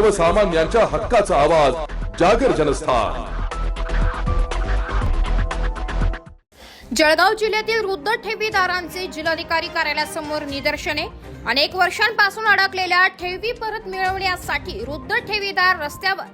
सर्वसामान्यांच्या हक्काचा आवाज जागर जनस्थान. जळगाव जिल्ह्यातील वृद्ध ठेवीदारांचे जिल्हाधिकारी कार्यालयासमोर निदर्शने. अनेक वर्षांपासून अडकलेल्या ठेवी परत मिळवण्यासाठी वृद्ध ठेवीदार रस्त्यावर.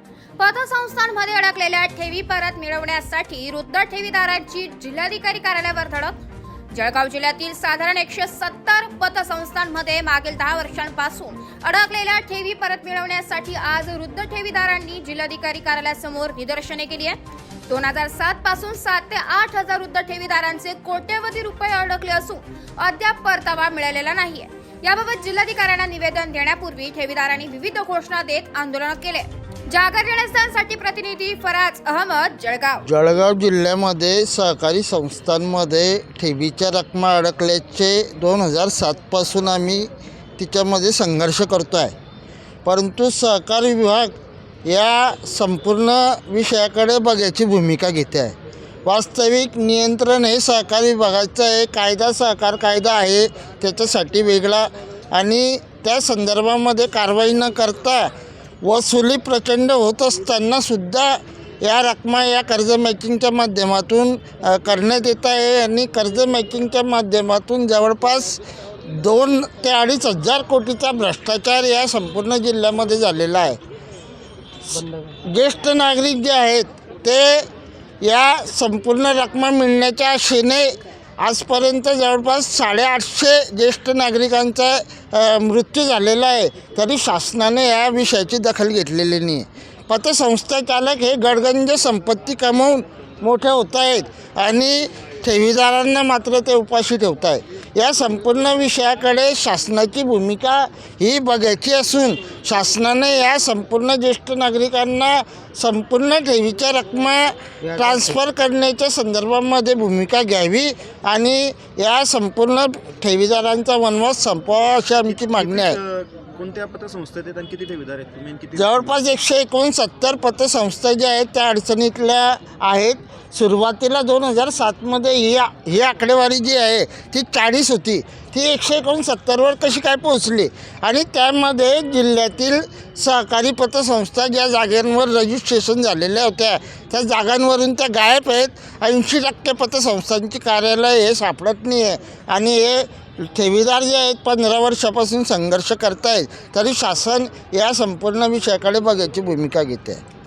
पतसंस्थांमध्ये अडकलेल्या ठेवी परत मिळवण्यासाठी वृद्ध ठेवीदारांची जिल्हाधिकारी कार्यालयावर धडक. जळगाव जिल्ह्यातील साधारण एकशे सत्तर पतसंस्थांमध्ये मागील दहा वर्षांपासून अडकलेल्या ठेवी परत मिळवण्यासाठी आज वृद्ध ठेवीदारांनी जिल्हाधिकारी कार्यालयासमोर निदर्शने केली आहे दोन हजार सात पासून सात ते आठ हजार वृद्ध ठेवीदारांचे कोट्यवधी रुपये अडकले असून अद्याप परतावा मिळालेला नाहीये. याबाबत जिल्हाधिकाऱ्यांना निवेदन देण्यापूर्वी ठेवीदारांनी विविध घोषणा देत आंदोलन केले. जागर जनस्थानसाठी प्रतिनिधी फराज अहमद जळगाव. जळगाव जिल्ह्यामध्ये सहकारी संस्थांमध्ये ठेवीच्या रकमा अडकल्याचे दोन हजार सातपासून आम्ही तिच्यामध्ये संघर्ष करतो आहे परंतु सहकारी विभाग या संपूर्ण विषयाकडे बघायची भूमिका घेते आहे. वास्तविक नियंत्रण हे सहकार विभागाचं आहे कायदा सहकार कायदा आहे. त्याच्यासाठी वेगळा आणि त्या संदर्भामध्ये कारवाई न करता वसुली प्रचंड होत असतानासुद्धा या रकमा या कर्ज मॅचिंगच्या माध्यमातून करण्यात येत आहे आणि कर्ज मॅचिंगच्या माध्यमातून जवळपास दोन ते अडीच हजार कोटीचा भ्रष्टाचार या संपूर्ण जिल्ह्यामध्ये झालेला आहे. ज्येष्ठ नागरिक जे आहेत ते या संपूर्ण रकमा मिळण्याच्या आशेने आजपर्यंत जवळपास साडेआठशे ज्येष्ठ नागरिकांचा मृत्यू झालेला आहे. तरी शासनाने या विषयाची दखल घेतलेली नाही. आहे पतसंस्था चालक हे गडगंज संपत्ती कमवून मोठे होत आहेत आणि ठेवीदारांना मात्र ते उपाशी ठेवत आहेत या संपूर्ण विषयाकडे शासनाची भूमिका ही बघायची असून शासनाने या संपूर्ण ज्येष्ठ नागरिकांना संपूर्ण ठेवीच्या रकमा ट्रान्स्फर करण्याच्या संदर्भामध्ये भूमिका घ्यावी आणि या संपूर्ण ठेवीदारांचा वनवास संपवावा अशी आमची मागणी आहे. कोणत्या पतसंस्थेत आहेत आणि किती ठेवीदार आहेत? तुम्ही आणि किती जवळपास एकशे एकोणसत्तर पतसंस्था ज्या आहेत त्या अडचणीतल्या आहेत. सुरुवातीला दोन हजार सातमध्ये ही आ- ही आकडेवारी जी आहे ती चाळीस होती. ती एकशे एकोणसत्तरवर कशी काय पोहोचली? आणि त्यामध्ये जिल्ह्यातील सहकारी पतसंस्था ज्या जागांवर रजिस्ट्रेशन झालेल्या होत्या त्या जागांवरून त्या गायब आहेत. ऐंशी टक्के पतसंस्थांची कार्यालय हे सापडत नाही आहे आणि हे ठेवीदार जे आहेत पंधरा वर्षापासून संघर्ष करतायत तरी शासन या संपूर्ण विषयाकडे बघायची भूमिका घेते. आहे